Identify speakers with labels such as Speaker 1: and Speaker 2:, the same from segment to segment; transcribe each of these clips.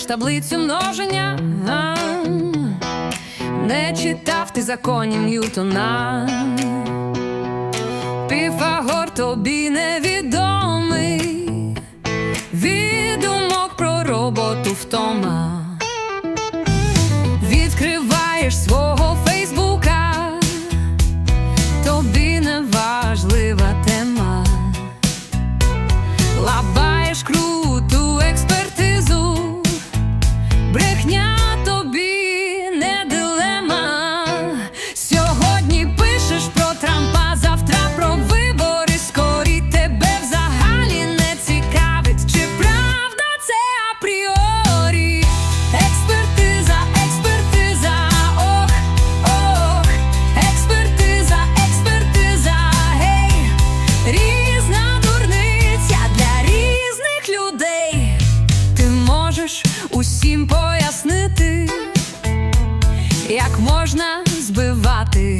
Speaker 1: знаєш таблицю множення, а, не читав ти законів Ньютона, Піфагор тобі невідомий, від про роботу втома, відкриваєш свого Фейсбука, тобі не важлива тема, лабаєш круг. маєш усім пояснити, як можна збивати.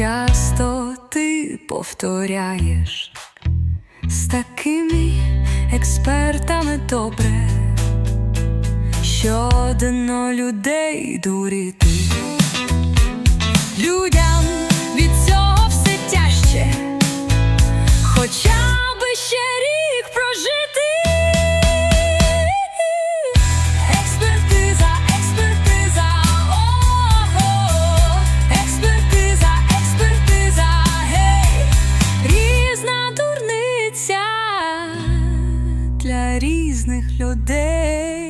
Speaker 1: часто ти повторяєш з такими експертами добре, що одно людей дурити людям. різних людей.